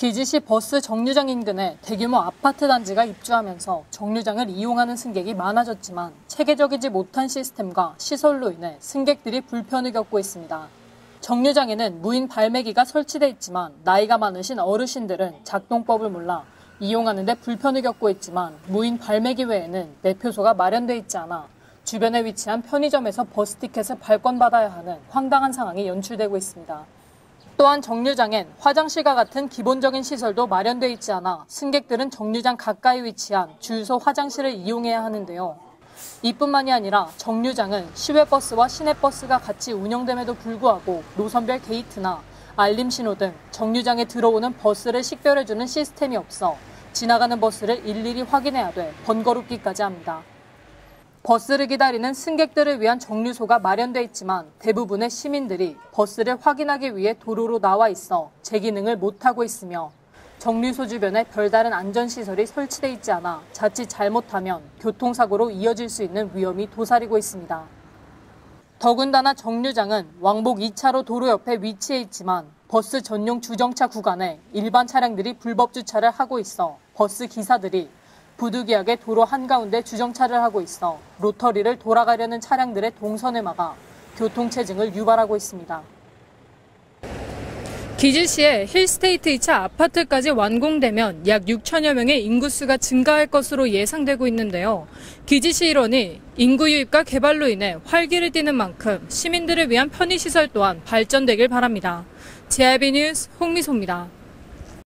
기지시 버스 정류장 인근에 대규모 아파트 단지가 입주하면서 정류장을 이용하는 승객이 많아졌지만 체계적이지 못한 시스템과 시설로 인해 승객들이 불편을 겪고 있습니다. 정류장에는 무인 발매기가 설치돼 있지만 나이가 많으신 어르신들은 작동법을 몰라 이용하는 데 불편을 겪고 있지만 무인 발매기 외에는 매표소가 마련돼 있지 않아 주변에 위치한 편의점에서 버스 티켓을 발권받아야 하는 황당한 상황이 연출되고 있습니다. 또한 정류장엔 화장실과 같은 기본적인 시설도 마련돼 있지 않아 승객들은 정류장 가까이 위치한 주유소 화장실을 이용해야 하는데요. 이뿐만이 아니라 정류장은 시외버스와 시내버스가 같이 운영됨에도 불구하고 노선별 게이트나 알림 신호 등 정류장에 들어오는 버스를 식별해주는 시스템이 없어 지나가는 버스를 일일이 확인해야 돼 번거롭기까지 합니다. 버스를 기다리는 승객들을 위한 정류소가 마련돼 있지만 대부분의 시민들이 버스를 확인하기 위해 도로로 나와 있어 제 기능을 못하고 있으며 정류소 주변에 별다른 안전시설이 설치돼 있지 않아 자칫 잘못하면 교통사고로 이어질 수 있는 위험이 도사리고 있습니다. 더군다나 정류장은 왕복 2차로 도로 옆에 위치해 있지만 버스 전용 주정차 구간에 일반 차량들이 불법 주차를 하고 있어 버스 기사들이 부득이하게 도로 한가운데 주정차를 하고 있어 로터리를 돌아가려는 차량들의 동선을 막아 교통체증을 유발하고 있습니다. 기지시의 힐스테이트 2차 아파트까지 완공되면 약 6천여 명의 인구수가 증가할 것으로 예상되고 있는데요. 기지시 일원이 인구 유입과 개발로 인해 활기를 띠는 만큼 시민들을 위한 편의시설 또한 발전되길 바랍니다. JIB 뉴스 홍미소입니다.